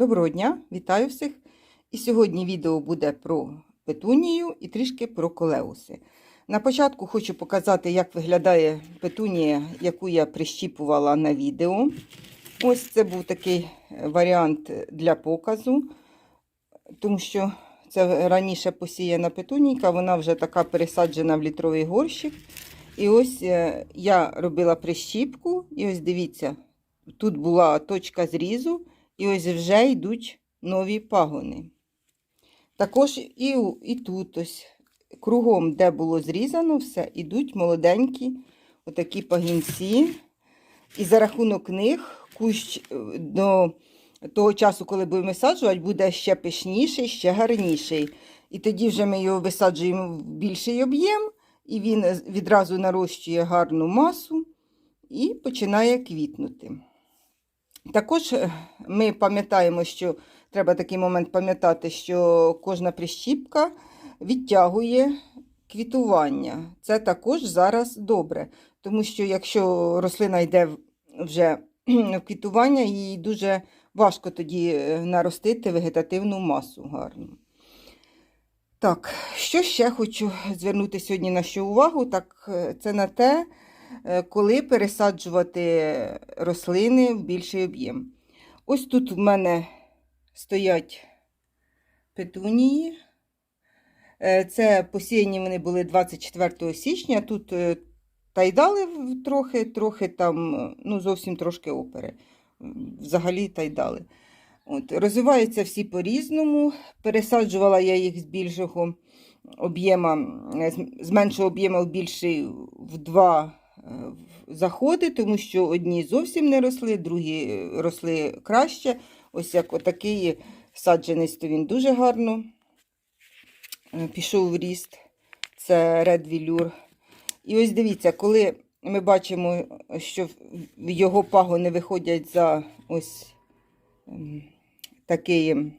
Доброго дня, вітаю всіх! І сьогодні відео буде про петунію і трішки про колеуси. На початку хочу показати, як виглядає петунія, яку я прищіпувала на відео. Ось це був такий варіант для показу, тому що це раніше посіяна петунійка, вона вже така пересаджена в літровий горщик. І ось е, я робила прищіпку, і ось дивіться, тут була точка зрізу. І ось вже йдуть нові пагони. Також і, і тут ось кругом, де було зрізано все, йдуть молоденькі отакі пагінці. І за рахунок них кущ е, до того часу, коли будемо висаджувати, буде ще пишніший, ще гарніший. І тоді вже ми його висаджуємо в більший об'єм, і він відразу нарощує гарну масу і починає квітнути. Також е, ми пам'ятаємо, що треба такий момент пам'ятати, що кожна прищіпка відтягує квітування. Це також зараз добре, тому що якщо рослина йде вже в квітування, їй дуже важко тоді е, наростити вегетативну масу гарну. Так, що ще хочу звернути сьогодні на що увагу, так е, це на те, коли пересаджувати рослини в більший об'єм. Ось тут в мене стоять петунії. Е, Це посіяні вони були 24 січня. Тут е, тайдали в- трохи, трохи там, е, ну зовсім трошки опери. Взагалі тайдали. От, розвиваються всі по-різному. Пересаджувала я їх з більшого об'єма, е, з- меншого об'єму в більший в два е, заходи, тому що одні зовсім не росли, другі е, росли краще. Ось як отакий саджанець, то він дуже гарно е, пішов в ріст. Це Red Velour. І ось дивіться, коли ми бачимо, що його пагони виходять за ось ем, такий, ем,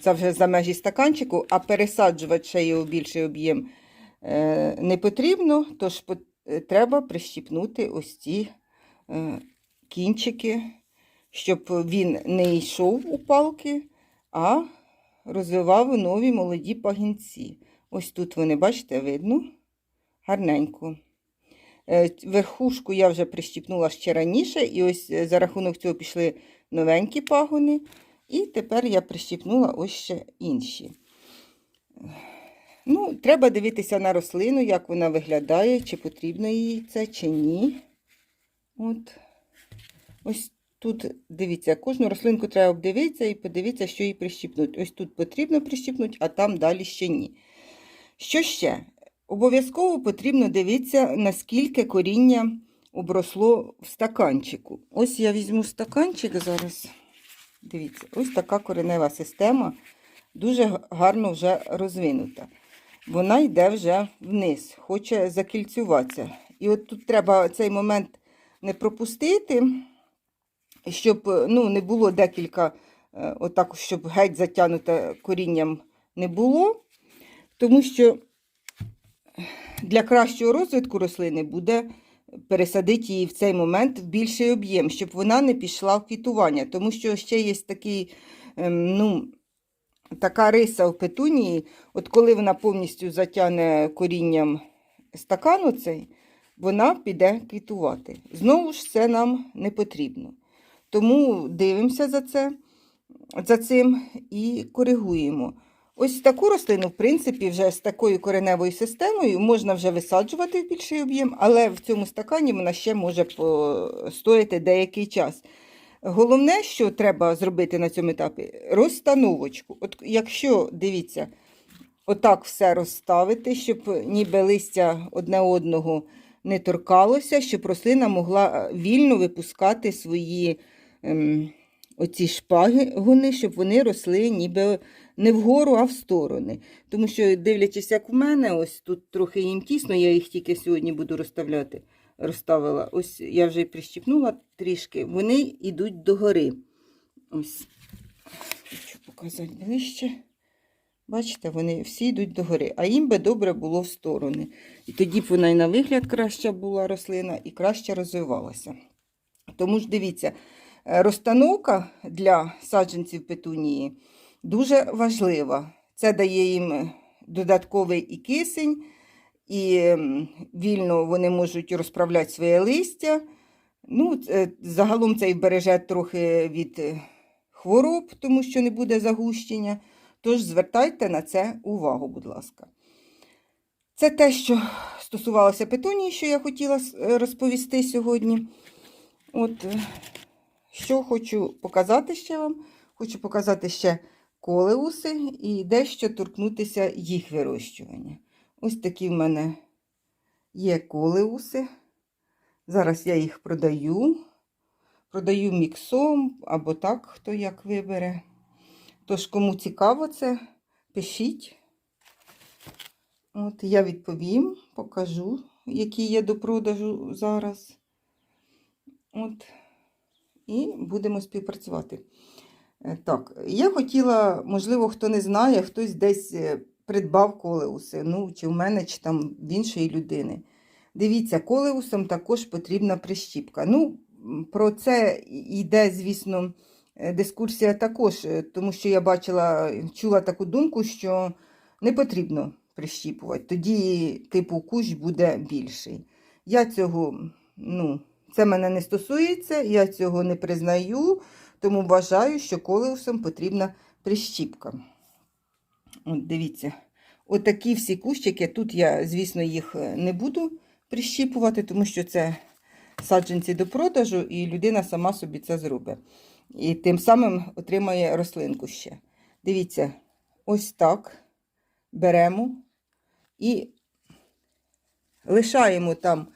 це вже за межі стаканчику, а пересаджувати ще його більший об'єм е, не потрібно, тож треба прищіпнути ось ці е, кінчики, щоб він не йшов у палки, а розвивав нові молоді пагінці. Ось тут вони, бачите, видно, гарненько. Е, Верхушку я вже прищіпнула ще раніше, і ось е, за рахунок цього пішли новенькі пагони. І тепер я прищіпнула ось ще інші. Ну, треба дивитися на рослину, як вона виглядає, чи потрібно їй це, чи ні. От. Ось тут, дивіться, кожну рослинку треба обдивитися і подивитися, що їй прищіпнути. Ось тут потрібно прищіпнути, а там далі ще ні. Що ще? Обов'язково потрібно дивитися, наскільки коріння обросло в стаканчику. Ось я візьму стаканчик зараз. Дивіться, ось така коренева система дуже гарно вже розвинута. Вона йде вже вниз, хоче закільцюватися. І от тут треба цей момент не пропустити, щоб ну, не було декілька, е, отак, щоб геть затягнуте корінням не було. Тому що для кращого розвитку рослини буде пересадити її в цей момент в більший об'єм, щоб вона не пішла в квітування. Тому що ще є такий, ем, ну, така риса в петунії, от коли вона повністю затягне корінням стакан оцей, вона піде квітувати. Знову ж це нам не потрібно. Тому дивимося за це, за цим і коригуємо. Ось таку рослину, в принципі, вже з такою кореневою системою можна вже висаджувати в більший об'єм, але в цьому стакані вона ще може постояти деякий час. Головне, що треба зробити на цьому етапі, розстановочку. От якщо, дивіться, отак все розставити, щоб ніби листя одне одного не торкалося, щоб рослина могла е, вільно випускати свої ем, оці шпагони, щоб вони росли ніби не вгору, а в сторони. Тому що, дивлячись, як у мене, ось тут трохи їм тісно, я їх тільки сьогодні буду розставляти. Розставила. Ось я вже прищіпнула трішки, вони йдуть догори. Ось, хочу показати ближче. Бачите, вони всі йдуть догори, а їм би добре було в сторони. І тоді б вона і на вигляд краща була рослина, і краще розвивалася. Тому ж дивіться, Е, Розстановка для саджанців петунії дуже важлива. Це дає їм додатковий і кисень, і вільно вони можуть розправляти своє листя. Ну, загалом це і вбереже трохи від е, хвороб, тому що не буде загущення. Тож звертайте на це увагу, будь ласка. Це те, що стосувалося петунії, що я хотіла е, розповісти сьогодні. От, е, що хочу показати ще вам? Хочу показати ще колеуси і дещо торкнутися їх вирощування. Ось такі в мене є колеуси. Зараз я їх продаю. Продаю міксом або так, хто як вибере. Тож, кому цікаво це, пишіть. От я відповім, покажу, які є до продажу зараз. От. І будемо співпрацювати. Е, Так, я хотіла, можливо, хто не знає, хтось десь е, придбав колеуси. Ну, чи в мене, чи там в іншої людини. Дивіться, колеусам також потрібна прищіпка. Ну, про це йде, звісно, е, дискусія також, е, тому що я бачила, чула таку думку, що не потрібно прищіпувати. Тоді, типу, кущ буде більший. Я цього, ну, це мене не стосується, я цього не признаю, тому вважаю, що колеусам потрібна прищіпка. От дивіться, отакі всі кущики. Тут я, звісно, їх е, не буду прищіпувати, тому що це саджанці до продажу, і людина сама собі це зробить. І тим самим отримає рослинку ще. Дивіться, ось так беремо і лишаємо там,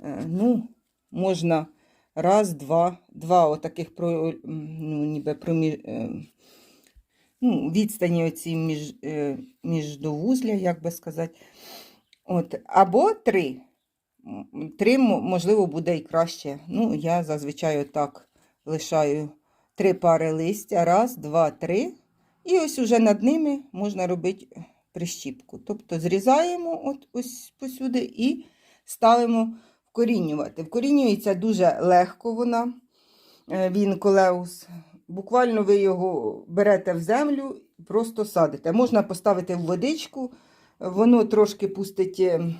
е, ну, можна раз, два, два отаких ну, ніби проміж, е, ну, відстані оці між, е, між довузля, як би сказати. От, або три. Три, можливо, буде і краще. Ну, я зазвичай отак лишаю три пари листя. Раз, два, три. І ось уже над ними можна робити прищіпку. Тобто зрізаємо от ось посюди і ставимо вкорінювати. Вкорінюється дуже легко вона, е, він колеус. Буквально ви його берете в землю, просто садите. Можна поставити в водичку, воно трошки пустить е,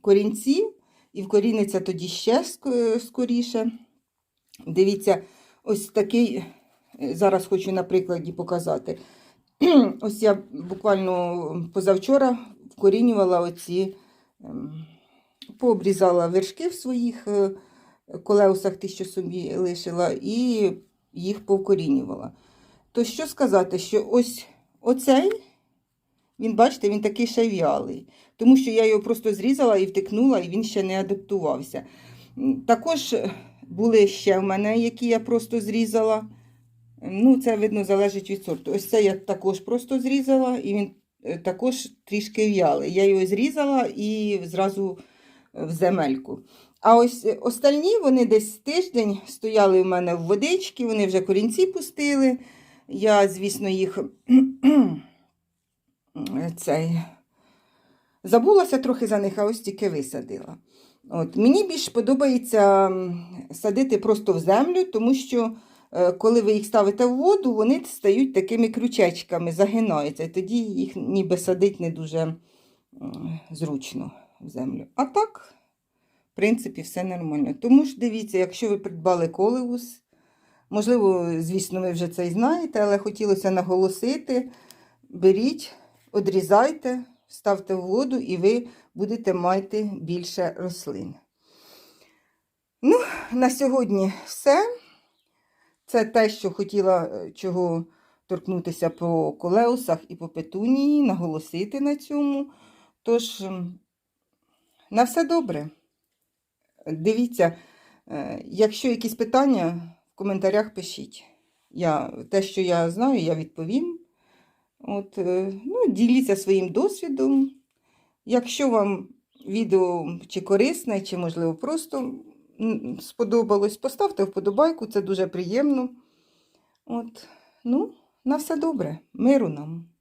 корінців і вкоріниться тоді ще скоріше. Дивіться, ось такий, е, зараз хочу на прикладі показати. Ось я буквально позавчора вкорінювала оці, ем, пообрізала вершки в своїх е, колеусах, ті, що собі лишила, і їх повкорінювала. То що сказати, що ось оцей, він, бачите, він такий ще в'ялий, тому що я його просто зрізала і втикнула, і він ще не адаптувався. Також е, були ще в мене, які я просто зрізала. Ну, це, видно, залежить від сорту. Ось це я також просто зрізала, і він е, також трішки в'ялий. Я його зрізала і зразу в земельку. А ось остальні вони десь тиждень стояли в мене в водичці, вони вже корінці пустили. Я, звісно, їх цей, забулася трохи за них, а ось тільки висадила. От, мені більш подобається садити просто в землю, тому що е, коли ви їх ставите в воду, вони стають такими крючечками, загинаються. І тоді їх ніби садить не дуже зручно в землю. А так, в принципі, все нормально. Тому ж дивіться, якщо ви придбали колеус, можливо, звісно, ви вже це і знаєте, але хотілося наголосити: беріть, одрізайте, ставте в воду, і ви будете мати більше рослин. Ну, на сьогодні все. Це те, що хотіла чого торкнутися по колеусах і по петунії, наголосити на цьому. Тож, на все добре. Дивіться, е, якщо якісь питання, в коментарях пишіть. Я, те, що я знаю, я відповім. От, е, ну, діліться своїм досвідом. Якщо вам відео чи корисне, чи, можливо, просто сподобалось, поставте вподобайку, це дуже приємно. От, ну, на все добре. Миру нам.